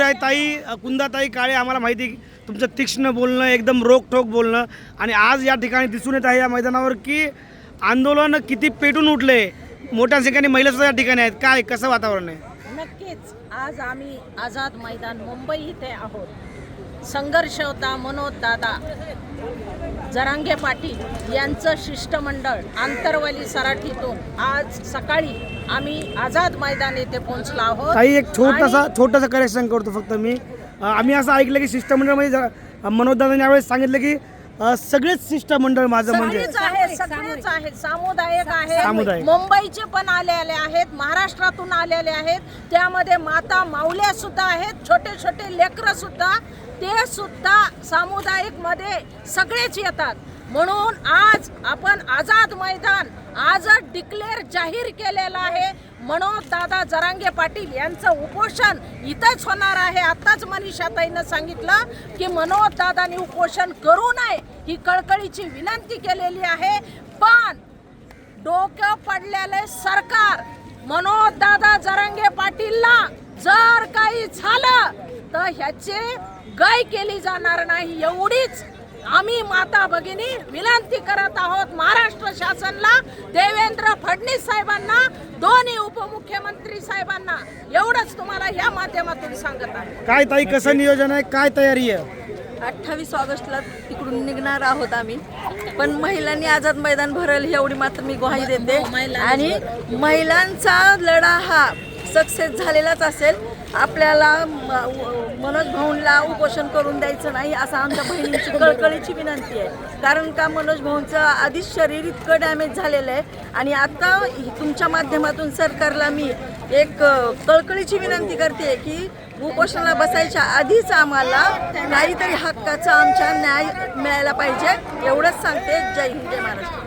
ताई कुंदाताई काळे आम्हाला माहिती तुमचं तीक्ष्ण बोलणं एकदम रोखोक बोलणं आणि आज या ठिकाणी दिसून येत आहे या मैदानावर की आंदोलन किती पेटून उठले. मोठ्या संख्येने महिला सुद्धा या ठिकाणी आहेत. काय कसं वातावरण आहे? नक्कीच. आज आम्ही आझाद मैदान मुंबई इथे आहोत. संघर्ष होता मनोज दादा. जरांगे पाटील यांचं शिष्टमंडळ आंतरवाली सराठीतून आज सकाळी आम्ही आझाद मैदान येथे पोहोचलो आहोत. ताई एक छोटासा छोटासा करेक्शन करतो फक्त मी. अं, आम्ही असं ऐकलं की शिष्टमंडळमध्ये जरा- मनोज दादांनी यावेळेस सांगितलं की अं, सगळेच शिष्टमंडळ माझं म्हणजे सगळेच आहेत सगळेच आहेत सामुदायिक आहेत. सामुदायिक. मुंबईचे पण आलेले आहेत महाराष्ट्रातून आलेले आहेत. त्यामध्ये माता माऊल्या सुद्धा आहेत छोटे छोटे लेकरं सुद्धा ते सुद्धा सामुदायिकमध्ये सगळेच येतात. म्हणून आज आपण आझाद मैदान आजच डिक्लेअर जाहीर केलेलं आहे. मनोज दादा जरांगे पाटील यांचं उपोषण इथंच होणार आहे. आताच मनीषाताईनं सांगितलं की मनोज दादानी उपोषण करू नये ही कळकळीची विनंती केलेली आहे. पण डोकं पडलेले सरकार मनोज दादा जरांगे पाटीलला जर काही झालं तर ह्याचे गाय केली जाणार नाही एवढीच आम्ही माता भगिनी विनंती करत आहोत महाराष्ट्र शासनला देवेंद्र फडणवीस साहेबांना दोन्ही उपमुख्यमंत्री साहेबांना. एवढंच तुम्हाला या माध्यमातून सांगत आहे. काय ताई कसं नियोजन आहे? काय तयारी आहे? अठ्ठावीस ऑगस्टला तिकडून निघणार आहोत आम्ही. पण महिलांनी आझाद मैदान भरेल एवढी मात्र मी ग्वाही देते. हो, महिलांनी आणि महिलांचा लढा हा सक्सेस झालेलाच असेल. आपल्याला मनोज भाऊंला उपोषण करून द्यायचं नाही असं आमच्या बहिणींची कळकळीची विनंती आहे. कारण का मनोज भाऊंचं आधीच शरीर इतकं डॅमेज झालेलं आहे. आणि आता तुमच्या माध्यमातून सरकारला मी एक कळकळीची विनंती करते की उपोषणाला बसायच्या आधीच आम्हाला काहीतरी हक्काचा आमच्या न्याय मिळायला पाहिजे एवढंच सांगते जय हिंद जय महाराष्ट्र.